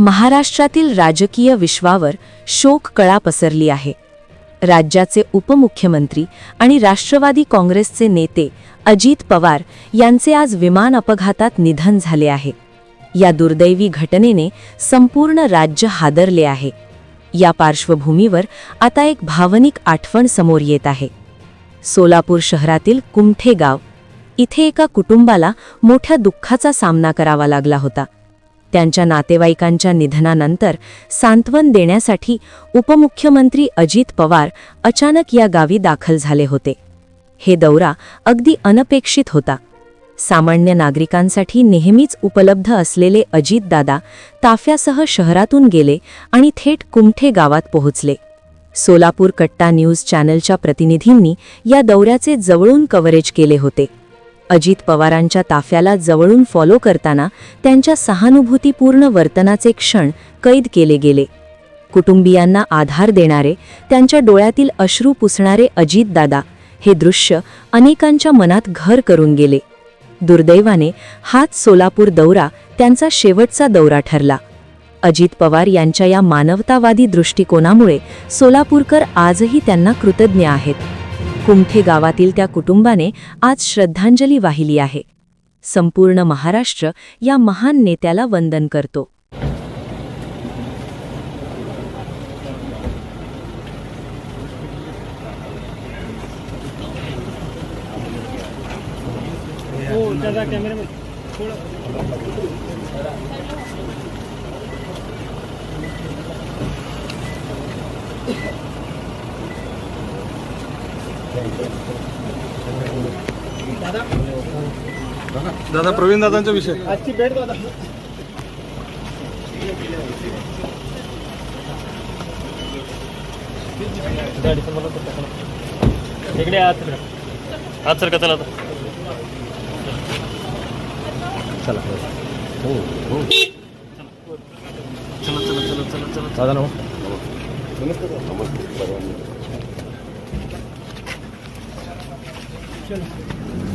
महाराष्ट्रातील राजकीय विश्वावर शोक कळा पसरली आहे. राज्याचे उपमुख्यमंत्री आणि राष्ट्रवादी काँग्रेसचे नेते अजित पवार यांचे आज विमान अपघातात निधन झाले आहे. या दुर्दैवी घटनेने संपूर्ण राज्य हादरले आहे. या पार्श्वभूमीवर आता एक भावनिक आठवण समोर येत आहे. सोलापूर शहरातील कुमठे गाव इथे एका कुटुंबाला मोठ्या दुःखाचा सामना करावा लागला होता. त्यांच्या नातेवाईकांच्या निधनानंतर सांत्वन देण्यासाठी उपमुख्यमंत्री अजित पवार अचानक या गावी दाखल झाले होते. हे दौरा अगदी अनपेक्षित होता. सामान्य नागरिकांसाठी नेहमीच उपलब्ध असलेले अजितदादा ताफ्यासह शहरातून गेले आणि थेट कुमठे गावात पोहोचले. सोलापूर कट्टा न्यूज चॅनलच्या प्रतिनिधींनी या दौऱ्याचे जवळून कव्हरेज केले होते. अजित पवारांच्या ताफ्याला जवळून फॉलो करताना त्यांच्या सहानुभूतीपूर्ण वर्तनाचे क्षण कैद केले गेले. कुटुंबियांना आधार देणारे त्यांच्या डोळ्यातील अश्रू पुसणारे अजितदादा हे दृश्य अनेकांच्या मनात घर करून गेले. दुर्दैवाने हाच सोलापूर दौरा त्यांचा शेवटचा दौरा ठरला. अजित पवार यांच्या या मानवतावादी दृष्टिकोनामुळे सोलापूरकर आजही त्यांना कृतज्ञ आहेत. कुमठे गावातील त्या कुटुंबाने आज श्रद्धांजली वाहिली आहे. संपूर्ण महाराष्ट्र या महान नेत्याला वंदन करतो. दादा प्रवीण दादांचा विषय. आजची भेट दादा. इकडे आत सर का चला आता. चला. हो हो. चला चला चला चला चला. दादा नो चल 시원했어요.